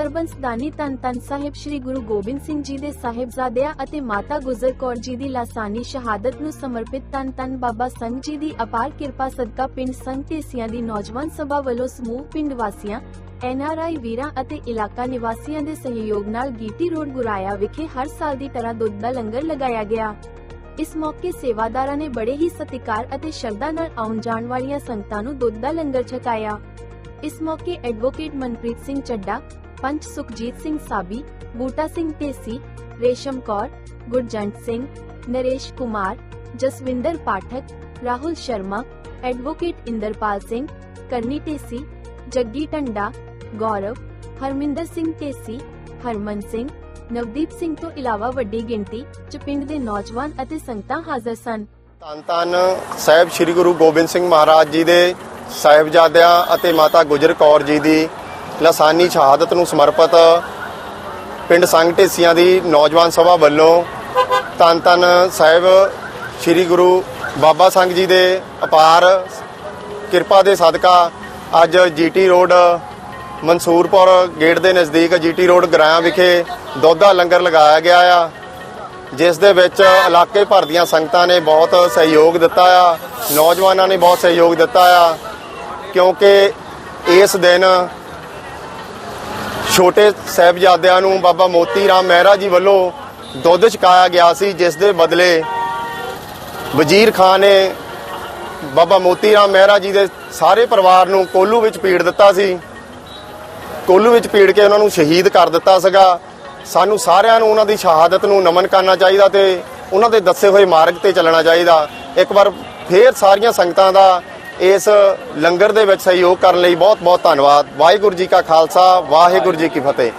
ਸਰਬੰਸਦਾਨੀ ਤਨ ਤਨ ਸਾਹਿਬ ਸ੍ਰੀ ਗੁਰੂ ਗੋਬਿੰਦ ਸਿੰਘ ਜੀ ਦੇ ਸਾਹਿਬਜ਼ਾਦਿਆਂ ਅਤੇ ਮਾਤਾ ਗੁਜਰ ਕੌਰ ਜੀ ਦੀ ਲਾਸਾਨੀ ਸ਼ਹਾਦਤ ਨੂੰ ਸਮਰਪਿਤ ਤਨ ਤਨ ਬਾਬਾ ਸੰਘ ਜੀ ਦੀ ਅਪਾਰ ਕਿਰਪਾ ਸਦਕਾ ਪਿੰਡ ਸੰਘ ਦੀ ਨੌਜਵਾਨ ਸਭਾ ਵੱਲੋਂ ਸਮੂਹ ਪਿੰਡ ਵਾਸੀਆਂ ਐਨਆਰਆਈ ਵੀਰਾਂ ਅਤੇ ਇਲਾਕਾ ਨਿਵਾਸੀਆਂ ਦੇ ਸਹਿਯੋਗ ਨਾਲ ਗੀਟੀ ਰੋਡ ਗੁਰਾਇਆ ਵਿਖੇ ਹਰ ਸਾਲ ਦੀ ਤਰ੍ਹਾਂ ਦੁੱਧ ਦਾ ਲੰਗਰ ਲਗਾਇਆ ਗਿਆ। ਇਸ ਮੌਕੇ ਸੇਵਾਦਾਰਾਂ ਨੇ ਬੜੇ ਹੀ ਸਤਿਕਾਰ ਅਤੇ ਸ਼ਰਧਾ ਨਾਲ ਆਉਣ ਜਾਣ ਵਾਲੀਆਂ ਸੰਗਤਾਂ ਨੂੰ ਦੁੱਧ ਦਾ ਲੰਗਰ ਛਕਾਇਆ। ਇਸ ਮੌਕੇ ਐਡਵੋਕੇਟ ਮਨਪ੍ਰੀਤ ਸਿੰਘ ਚੱਡਾ ਪੰਚ ਸੁਖਜੀਤ ਸਿੰਘ ਸਾਬੀ, ਬੂਟਾ ਸਿੰਘ ਢੇਸੀ, ਰੇਸ਼ਮ ਕੌਰ, ਗੁਰਜੰਟ ਸਿੰਘ, ਨਰੇਸ਼ ਕੁਮਾਰ, ਜਸਵਿੰਦਰ ਪਾਠਕ, ਰਾਹੁਲ ਸ਼ਰਮਾ, ਐਡਵੋਕੇਟ ਇੰਦਰਪਾਲ ਸਿੰਘ, ਕਰਨੀ ਢੇਸੀ, ਜੱਗੀ ਟੰਡਾ, ਗੌਰਵ, ਹਰਮਿੰਦਰ ਸਿੰਘ ਢੇਸੀ, ਹਰਮਨ ਸਿੰਘ, ਨਵਦੀਪ ਸਿੰਘ ਤੋਂ ਇਲਾਵਾ ਵੱਡੀ ਗਿਣਤੀ ਚ ਪਿੰਡ ਦੇ ਨੌਜਵਾਨ ਅਤੇ ਸੰਗਤਾਂ ਹਾਜ਼ਰ ਸਨ। ਧੰਨ ਸਾਹਿਬ ਸ੍ਰੀ ਗੁਰੂ ਗੋਬਿੰਦ ਸਿੰਘ ਮਹਾਰਾਜ ਜੀ ਦੇ ਸਾਹਿਬਜ਼ਾਦਿਆਂ ਅਤੇ ਮਾਤਾ ਗੁਜਰ ਕੌਰ ਜੀ ਦੀ ਲਸਾਨੀ ਸ਼ਹਾਦਤ ਨੂੰ ਸਮਰਪਿਤ ਪਿੰਡ ਸੰਘ ਢੇਸੀਆਂ ਦੀ ਨੌਜਵਾਨ ਸਭਾ ਵੱਲੋਂ ਧੰਨ ਧੰਨ ਸਾਹਿਬ ਸ੍ਰੀ ਗੁਰੂ ਬਾਬਾ ਸੰਘ ਜੀ ਦੇ ਅਪਾਰ ਕਿਰਪਾ ਦੇ ਸਦਕਾ ਅੱਜ ਜੀਟੀ ਰੋਡ ਮਨਸੂਰਪੁਰ ਗੇਟ ਦੇ ਨਜ਼ਦੀਕ ਜੀਟੀ ਰੋਡ ਗਰਾਇਆ ਵਿਖੇ ਦੋਧਾ ਲੰਗਰ ਲਗਾਇਆ ਗਿਆ ਆ, ਜਿਸ ਦੇ ਵਿੱਚ ਇਲਾਕੇ ਭਰ ਦੀਆਂ ਸੰਗਤਾਂ ਨੇ ਬਹੁਤ ਸਹਿਯੋਗ ਦਿੱਤਾ ਆ, ਨੌਜਵਾਨਾਂ ਨੇ ਬਹੁਤ ਸਹਿਯੋਗ ਦਿੱਤਾ ਆ, ਕਿਉਂਕਿ ਇਸ ਦਿਨ ਛੋਟੇ ਸਾਹਿਬਜ਼ਾਦਿਆਂ ਨੂੰ ਬਾਬਾ ਮੋਤੀ ਰਾਮ ਮਹਿਰਾ ਜੀ ਵੱਲੋਂ ਦੁੱਧ ਛਕਾਇਆ ਗਿਆ ਸੀ, ਜਿਸ ਦੇ ਬਦਲੇ ਵਜ਼ੀਰ ਖਾਨ ਨੇ ਬਾਬਾ ਮੋਤੀ ਰਾਮ ਮਹਿਰਾ ਜੀ ਦੇ ਸਾਰੇ ਪਰਿਵਾਰ ਨੂੰ ਕੋਲੂ ਵਿੱਚ ਪੀੜ ਦਿੱਤਾ ਸੀ। ਕੋਲੂ ਵਿੱਚ ਪੀੜ ਕੇ ਉਹਨਾਂ ਨੂੰ ਸ਼ਹੀਦ ਕਰ ਦਿੱਤਾ ਸੀਗਾ। ਸਾਨੂੰ ਸਾਰਿਆਂ ਨੂੰ ਉਹਨਾਂ ਦੀ ਸ਼ਹਾਦਤ ਨੂੰ ਨਮਨ ਕਰਨਾ ਚਾਹੀਦਾ ਤੇ ਉਹਨਾਂ ਦੇ ਦੱਸੇ ਹੋਏ ਮਾਰਗ ਤੇ ਚੱਲਣਾ ਚਾਹੀਦਾ। ਇੱਕ ਵਾਰ ਫੇਰ ਸਾਰੀਆਂ ਸੰਗਤਾਂ ਦਾ ਇਸ ਲੰਗਰ ਦੇ ਵਿੱਚ ਸਹਿਯੋਗ ਕਰਨ ਲਈ ਬਹੁਤ ਬਹੁਤ ਧੰਨਵਾਦ। ਵਾਹਿਗੁਰੂ ਜੀ ਕਾ ਖਾਲਸਾ, ਵਾਹਿਗੁਰੂ ਜੀ ਕੀ ਫਤਿਹ।